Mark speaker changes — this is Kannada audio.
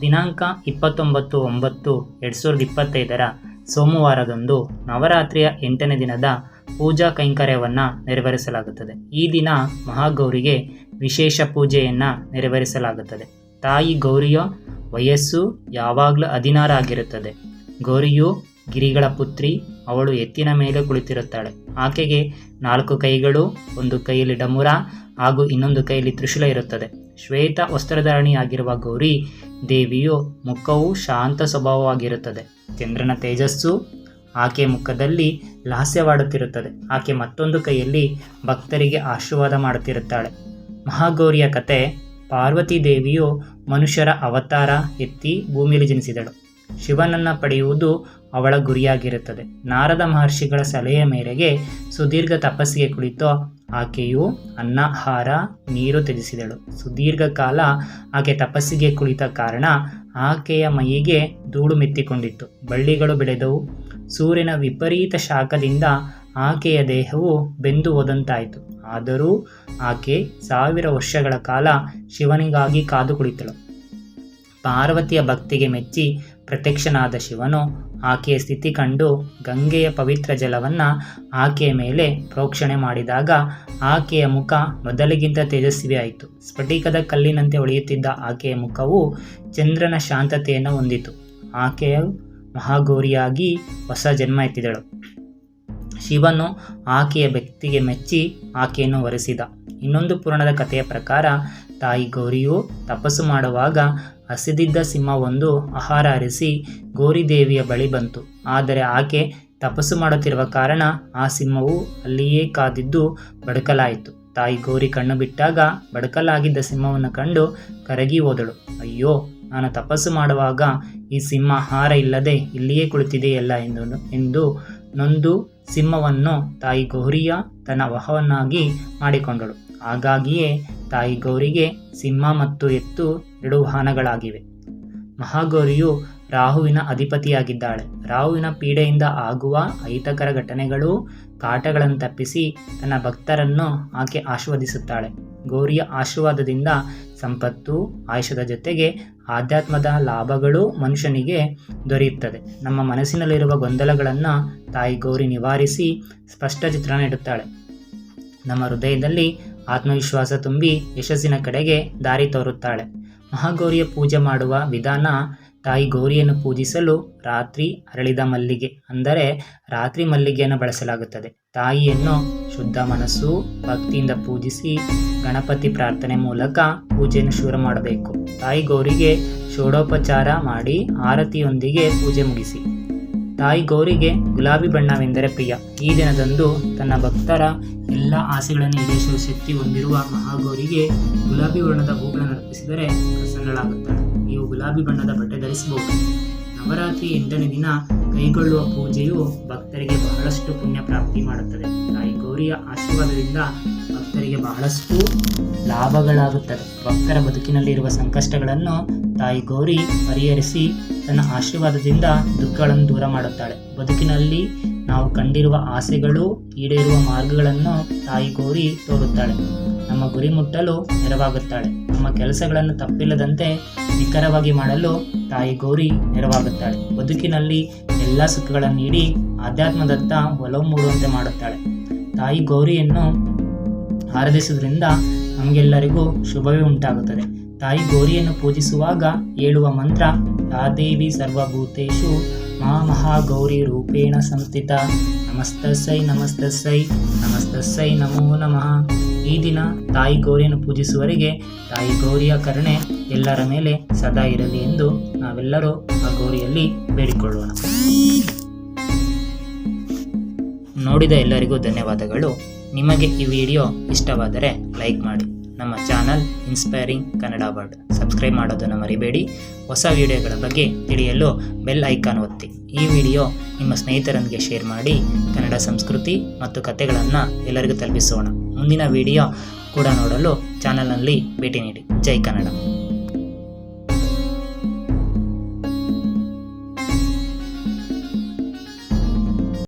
Speaker 1: ದಿನಾಂಕ ಇಪ್ಪತ್ತೊಂಬತ್ತು ಒಂಬತ್ತು ಎರಡು ಸಾವಿರದ ಇಪ್ಪತ್ತೈದರ ಸೋಮವಾರದಂದು ನವರಾತ್ರಿಯ ಎಂಟನೇ ದಿನದ ಪೂಜಾ ಕೈಂಕರ್ಯವನ್ನು ನೆರವೇರಿಸಲಾಗುತ್ತದೆ. ಈ ದಿನ ಮಹಾಗೌರಿಗೆ ವಿಶೇಷ ಪೂಜೆಯನ್ನು ನೆರವೇರಿಸಲಾಗುತ್ತದೆ. ತಾಯಿ ಗೌರಿಯ ವಯಸ್ಸು ಯಾವಾಗಲೂ ಹದಿನಾರು ಆಗಿರುತ್ತದೆ ಗೌರಿಯು ಗಿರಿಗಳ ಪುತ್ರಿ ಅವಳು ಎತ್ತಿನ ಮೇಲೆ ಕುಳಿತಿರುತ್ತಾಳೆ. ಆಕೆಗೆ ನಾಲ್ಕು ಕೈಗಳು, ಒಂದು ಕೈಯಲ್ಲಿ ಡಮುರ ಹಾಗೂ ಇನ್ನೊಂದು ಕೈಯಲ್ಲಿ ತ್ರಿಶೂಲ ಇರುತ್ತದೆ. ಶ್ವೇತ ವಸ್ತ್ರಧಾರಣಿಯಾಗಿರುವ ಗೌರಿ ದೇವಿಯು ಮುಖವು ಶಾಂತ ಸ್ವಭಾವವಾಗಿರುತ್ತದೆ. ಚಂದ್ರನ ತೇಜಸ್ಸು ಆಕೆ ಮುಖದಲ್ಲಿ ಲಾಸ್ಯವಾಡುತ್ತಿರುತ್ತದೆ ಆಕೆ ಮತ್ತೊಂದು ಕೈಯಲ್ಲಿ ಭಕ್ತರಿಗೆ ಆಶೀರ್ವಾದ ಮಾಡುತ್ತಿರುತ್ತಾಳೆ. ಮಹಾಗೌರಿಯ ಕತೆ ಪಾರ್ವತಿ ದೇವಿಯು ಮನುಷ್ಯರ ಅವತಾರ ಎತ್ತಿ ಭೂಮಿಯಲ್ಲಿ ಜನಿಸಿದಳು. ಶಿವನನ್ನು ಪಡೆಯುವುದು ಅವಳ ಗುರಿಯಾಗಿರುತ್ತದೆ. ನಾರದ ಮಹರ್ಷಿಗಳ ಸಲಹೆಯ ಮೇರೆಗೆ ಸುದೀರ್ಘ ತಪಸ್ಸಿಗೆ ಕುಳಿತು ಆಕೆಯು ಅನ್ನ ಆಹಾರ ನೀರು ತ್ಯಜಿಸಿದಳು. ಸುದೀರ್ಘ ಕಾಲ ಆಕೆ ತಪಸ್ಸಿಗೆ ಕುಳಿತ ಕಾರಣ ಆಕೆಯ ಮೈಗೆ ಧೂಳು ಮೆತ್ತಿಕೊಂಡಿತ್ತು. ಬಳ್ಳಿಗಳು ಬೆಳೆದವು. ಸೂರ್ಯನ ವಿಪರೀತ ಶಾಖದಿಂದ ಆಕೆಯ ದೇಹವು ಬೆಂದು ಹೋದಂತಾಯಿತು. ಆದರೂ ಆಕೆ ಸಾವಿರ ವರ್ಷಗಳ ಕಾಲ ಶಿವನಿಗಾಗಿ ಕಾದು ಕುಳಿತಳು. ಪಾರ್ವತಿಯ ಭಕ್ತಿಗೆ ಮೆಚ್ಚಿ ಪ್ರತ್ಯಕ್ಷನಾದ ಶಿವನು ಆಕೆಯ ಸ್ಥಿತಿ ಕಂಡು ಗಂಗೆಯ ಪವಿತ್ರ ಜಲವನ್ನು ಆಕೆಯ ಮೇಲೆ ಪ್ರೋಕ್ಷಣೆ ಮಾಡಿದಾಗ ಆಕೆಯ ಮುಖ ಮೊದಲಿಗಿಂತ ತೇಜಸ್ವಿಯಾಯಿತು. ಸ್ಫಟಿಕದ ಕಲ್ಲಿನಂತೆ ಒಳೆಯುತ್ತಿದ್ದ ಆಕೆಯ ಮುಖವು ಚಂದ್ರನ ಶಾಂತತೆಯನ್ನು ಹೊಂದಿತು. ಆಕೆಯು ಮಹಾಗೌರಿಯಾಗಿ ಹೊಸ ಜನ್ಮ ಎತ್ತಿದಳು. ಶಿವನು ಆಕೆಯ ವ್ಯಕ್ತಿಗೆ ಮೆಚ್ಚಿ ಆಕೆಯನ್ನು ವರೆಸಿದ. ಇನ್ನೊಂದು ಪುರಾಣದ ಕಥೆಯ ಪ್ರಕಾರ, ತಾಯಿ ಗೌರಿಯು ತಪಸ್ಸು ಮಾಡುವಾಗ ಹಸಿದಿದ್ದ ಸಿಂಹವೊಂದು ಆಹಾರ ಅರಿಸಿ ಗೌರಿದೇವಿಯ ಬಳಿ ಬಂತು. ಆದರೆ ಆಕೆ ತಪಸ್ಸು ಮಾಡುತ್ತಿರುವ ಕಾರಣ ಆ ಸಿಂಹವು ಅಲ್ಲಿಯೇ ಕಾದಿದ್ದು ಬಡಕಲಾಯಿತು. ತಾಯಿ ಗೌರಿ ಕಣ್ಣು ಬಿಟ್ಟಾಗ ಬಡಕಲಾಗಿದ್ದ ಸಿಂಹವನ್ನು ಕಂಡು ಕರಗಿ ಹೋದಳು. ಅಯ್ಯೋ, ನಾನು ತಪಸ್ಸು ಮಾಡುವಾಗ ಈ ಸಿಂಹ ಆಹಾರ ಇಲ್ಲದೆ ಇಲ್ಲಿಯೇ ಕುಳಿತಿದೆಯಲ್ಲ ಎಂದು ಎಂದು ನೊಂದು ಸಿಂಹವನ್ನು ತಾಯಿ ಗೌರಿಯ ತನ್ನ ವಹವನ್ನಾಗಿ ಮಾಡಿಕೊಂಡಳು. ಹಾಗಾಗಿಯೇ ತಾಯಿ ಗೌರಿಗೆ ಸಿಂಹ ಮತ್ತು ಎತ್ತು ಎರಡು ವಾಹನಗಳಾಗಿವೆ. ಮಹಾಗೌರಿಯು ರಾಹುವಿನ ಅಧಿಪತಿಯಾಗಿದ್ದಾಳೆ. ರಾಹುವಿನ ಪೀಡೆಯಿಂದ ಆಗುವ ಅಹಿತಕರ ಘಟನೆಗಳು ಕಾಟಗಳನ್ನು ತಪ್ಪಿಸಿ ತನ್ನ ಭಕ್ತರನ್ನು ಆಕೆ ಆಶೀರ್ವದಿಸುತ್ತಾಳೆ. ಗೌರಿಯ ಆಶೀರ್ವಾದದಿಂದ ಸಂಪತ್ತು ಆಯುಷದ ಜೊತೆಗೆ ಆಧ್ಯಾತ್ಮದ ಲಾಭಗಳು ಮನುಷ್ಯನಿಗೆ ದೊರೆಯುತ್ತದೆ. ನಮ್ಮ ಮನಸ್ಸಿನಲ್ಲಿರುವ ಗೊಂದಲಗಳನ್ನು ತಾಯಿ ಗೌರಿ ನಿವಾರಿಸಿ ಸ್ಪಷ್ಟ ಚಿತ್ರಣ ನೀಡುತ್ತಾಳೆ. ನಮ್ಮ ಹೃದಯದಲ್ಲಿ ಆತ್ಮವಿಶ್ವಾಸ ತುಂಬಿ ಯಶಸ್ಸಿನ ಕಡೆಗೆ ದಾರಿ ತೋರುತ್ತಾಳೆ. ಮಹಾಗೌರಿಯ ಪೂಜೆ ಮಾಡುವ ವಿಧಾನ ತಾಯಿ ಗೌರಿಯನ್ನು ಪೂಜಿಸಲು ರಾತ್ರಿ ಅರಳಿದ ಮಲ್ಲಿಗೆ, ಅಂದರೆ ರಾತ್ರಿ ಮಲ್ಲಿಗೆಯನ್ನು ಬಳಸಲಾಗುತ್ತದೆ. ತಾಯಿಯನ್ನು ಶುದ್ಧ ಮನಸ್ಸು, ಭಕ್ತಿಯಿಂದ ಪೂಜಿಸಿ ಗಣಪತಿ ಪ್ರಾರ್ಥನೆ ಮೂಲಕ ಪೂಜೆಯನ್ನು ಶುರು ಮಾಡಬೇಕು. ತಾಯಿ ಗೌರಿಗೆ ಷೋಡೋಪಚಾರ ಮಾಡಿ ಆರತಿಯೊಂದಿಗೆ ಪೂಜೆ ಮುಗಿಸಿ. ತಾಯಿ ಗೌರಿಗೆ ಗುಲಾಬಿ ಬಣ್ಣವೆಂದರೆ ಪ್ರಿಯ. ಈ ದಿನದಂದು ತನ್ನ ಭಕ್ತರ ಎಲ್ಲ ಆಸೆಗಳನ್ನು ಈಡೇರಿಸುವ ಶಕ್ತಿ ಹೊಂದಿರುವ ಮಹಾಗೌರಿಗೆ ಗುಲಾಬಿ ವರ್ಣದ ಹೂಗಳನ್ನು ಅರ್ಪಿಸಿದರೆ ಪ್ರಸನ್ನಳಾಗುತ್ತಾಳೆ. ನೀವು ಗುಲಾಬಿ ಬಣ್ಣದ ಬಟ್ಟೆ ಧರಿಸಬಹುದು. ನವರಾತ್ರಿ ಎಂಟನೇ ದಿನ ಕೈಗೊಳ್ಳುವ ಪೂಜೆಯು ಭಕ್ತರಿಗೆ ಬಹಳಷ್ಟು ಪುಣ್ಯ ಪ್ರಾಪ್ತಿ ಮಾಡುತ್ತದೆ. ತಾಯಿ ಗೌರಿಯ ಆಶೀರ್ವಾದದಿಂದ ಭಕ್ತರಿಗೆ ಬಹಳಷ್ಟು ಲಾಭಗಳಾಗುತ್ತದೆ. ಭಕ್ತರ ಬದುಕಿನಲ್ಲಿರುವ ಸಂಕಷ್ಟಗಳನ್ನು ತಾಯಿ ಗೌರಿ ಪರಿಹರಿಸಿ ತನ್ನ ಆಶೀರ್ವಾದದಿಂದ ದುಃಖಗಳನ್ನು ದೂರ ಮಾಡುತ್ತಾಳೆ. ಬದುಕಿನಲ್ಲಿ ನಾವು ಕಂಡಿರುವ ಆಸೆಗಳು, ಈಡೇರುವ ಮಾರ್ಗಗಳನ್ನು ತಾಯಿ ಗೌರಿ ತೋರುತ್ತಾಳೆ. ನಮ್ಮ ಗುರಿ ಮುಟ್ಟಲು ನೆರವಾಗುತ್ತಾಳೆ. ನಮ್ಮ ಕೆಲಸಗಳನ್ನು ತಪ್ಪಿಲ್ಲದಂತೆ ನಿಖರವಾಗಿ ಮಾಡಲು ತಾಯಿ ಗೌರಿ ನೆರವಾಗುತ್ತಾಳೆ. ಬದುಕಿನಲ್ಲಿ ಎಲ್ಲ ಸುಖಗಳನ್ನು ನೀಡಿ ಆಧ್ಯಾತ್ಮದತ್ತ ಒಲವು ಮೂಡುವಂತೆ ಮಾಡುತ್ತಾಳೆ. ತಾಯಿ ಗೌರಿಯನ್ನು ಆರಾಧಿಸುವುದರಿಂದ ನಮಗೆಲ್ಲರಿಗೂ ಶುಭವೇ ಉಂಟಾಗುತ್ತದೆ. ತಾಯಿ ಗೌರಿಯನ್ನು ಪೂಜಿಸುವಾಗ ಹೇಳುವ ಮಂತ್ರ ತಾದೇವಿ ಸರ್ವಭೂತೇಶು ಮಾ ಮಹಾಗೌರಿ ರೂಪೇಣ ಸಂಸ್ಥಿತ ನಮಸ್ತಸೈ ನಮಸ್ತಸೈ ನಮಸ್ತಸೈ ನಮೋ ನಮಃ. ಈ ದಿನ ತಾಯಿ ಗೌರಿಯನ್ನು ಪೂಜಿಸುವವರಿಗೆ ತಾಯಿ ಗೌರಿಯ ಕರುಣೆ ಎಲ್ಲರ ಮೇಲೆ ಸದಾ ಇರಲಿ ಎಂದು ನಾವೆಲ್ಲರೂ ಆ ಗೌರಿಯಲ್ಲಿ ಬೇಡಿಕೊಳ್ಳೋಣ. ನೋಡಿದ ಎಲ್ಲರಿಗೂ ಧನ್ಯವಾದಗಳು. ನಿಮಗೆ ಈ ವಿಡಿಯೋ ಇಷ್ಟವಾದರೆ ಲೈಕ್ ಮಾಡಿ. ನಮ್ಮ channel inspiring Kannada word. Subscribe ಮಾಡೋದನ್ನು ಮರಿಬೇಡಿ. ಹೊಸ ವಿಡಿಯೋಗಳ ಬಗ್ಗೆ ತಿಳಿಯಲು ಬೆಲ್ ಐಕಾನ್ ಒತ್ತಿ. ಈ ವಿಡಿಯೋ ನಿಮ್ಮ ಸ್ನೇಹಿತರೊಂದಿಗೆ ಶೇರ್ ಮಾಡಿ. ಕನ್ನಡ ಸಂಸ್ಕೃತಿ ಮತ್ತು ಕಥೆಗಳನ್ನು ಎಲ್ಲರಿಗೂ ತಲುಪಿಸೋಣ. ಮುಂದಿನ ವಿಡಿಯೋ ಕೂಡ ನೋಡಲು ಚಾನಲ್ನಲ್ಲಿ ಭೇಟಿ ನೀಡಿ. ಜೈ ಕನ್ನಡ.